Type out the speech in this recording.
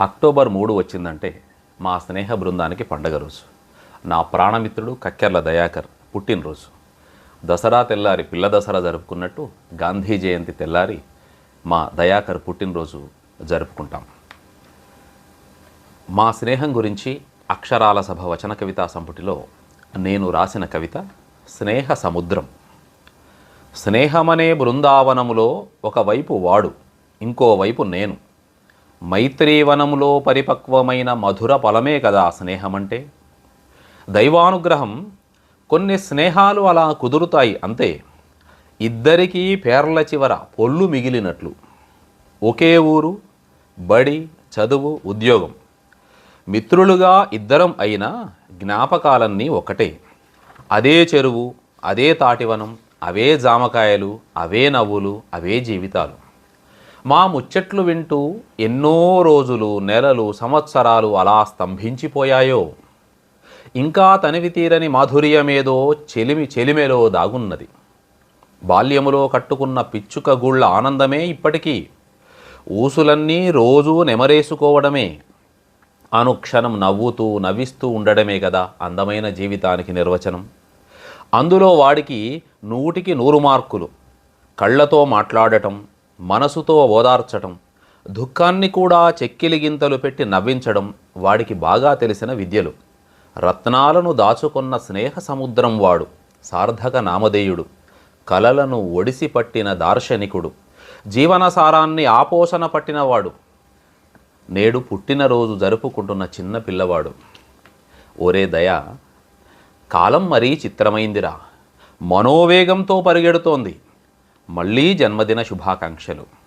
October మూడు వచ్చిందంటే మా స్నేహ బృందానికి పండగ రోజు. నా ప్రాణమిత్రుడు కక్కెర్ల దయాకర్ పుట్టినరోజు. దసరా తెల్లారి పిల్ల దసరా జరుపుకున్నట్టు గాంధీ జయంతి తెల్లారి మా దయాకర్ పుట్టినరోజు జరుపుకుంటాం. మా స్నేహం గురించి అక్షరాల సభ వచన కవితా సంపుటిలో నేను రాసిన కవిత స్నేహ సముద్రం. స్నేహమనే బృందావనములో ఒకవైపు వాడు ఇంకోవైపు నేను. మైత్రీవనములో పరిపక్వమైన మధుర ఫలమే కదా స్నేహమంటే? దైవానుగ్రహం కొన్ని స్నేహాలు అలా కుదురుతాయి అంతే. ఇద్దరికీ పేర్ల చివర పొల్లు మిగిలినట్లు. ఒకే ఊరు బడి చదువు ఉద్యోగం. మిత్రులుగా ఇద్దరం అయినా జ్ఞాపకాలన్నీ ఒకటే. అదే చెరువు అదే తాటివనం అవే జామకాయలు అవే నవ్వులు అవే జీవితాలు. మా ముచ్చట్లు వింటూ ఎన్నో రోజులు నెలలు సంవత్సరాలు అలా స్తంభించిపోయాయో. ఇంకా తనివి తీరని మాధుర్యమేదో చెలిమి చెలిమెలో దాగున్నది. బాల్యములో కట్టుకున్న పిచ్చుక గుళ్ళ ఆనందమే ఇప్పటికీ. ఊసులన్నీ రోజూ నెమరేసుకోవడమే. అనుక్షణం నవ్వుతూ నవ్విస్తూ ఉండడమే కదా అందమైన జీవితానికి నిర్వచనం. అందులో వాడికి నూటికి నూరు మార్కులు. కళ్ళతో మాట్లాడటం మనసుతో ఓదార్చటం దుఃఖాన్ని కూడా చెక్కిలిగింతలు పెట్టి నవ్వించడం వాడికి బాగా తెలిసిన విద్యలు. రత్నాలను దాచుకున్న స్నేహ సముద్రం వాడు సార్థక నామధేయుడు. కలలను ఒడిసి పట్టిన దార్శనికుడు. జీవనసారాన్ని ఆపోషణ పట్టినవాడు నేడు పుట్టినరోజు జరుపుకుంటున్న చిన్న పిల్లవాడు. ఒరే దయ కాలం మరీ చిత్రమైందిరా. మనోవేగంతో పరిగెడుతోంది. మళ్ళీ జన్మదిన శుభాకాంక్షలు.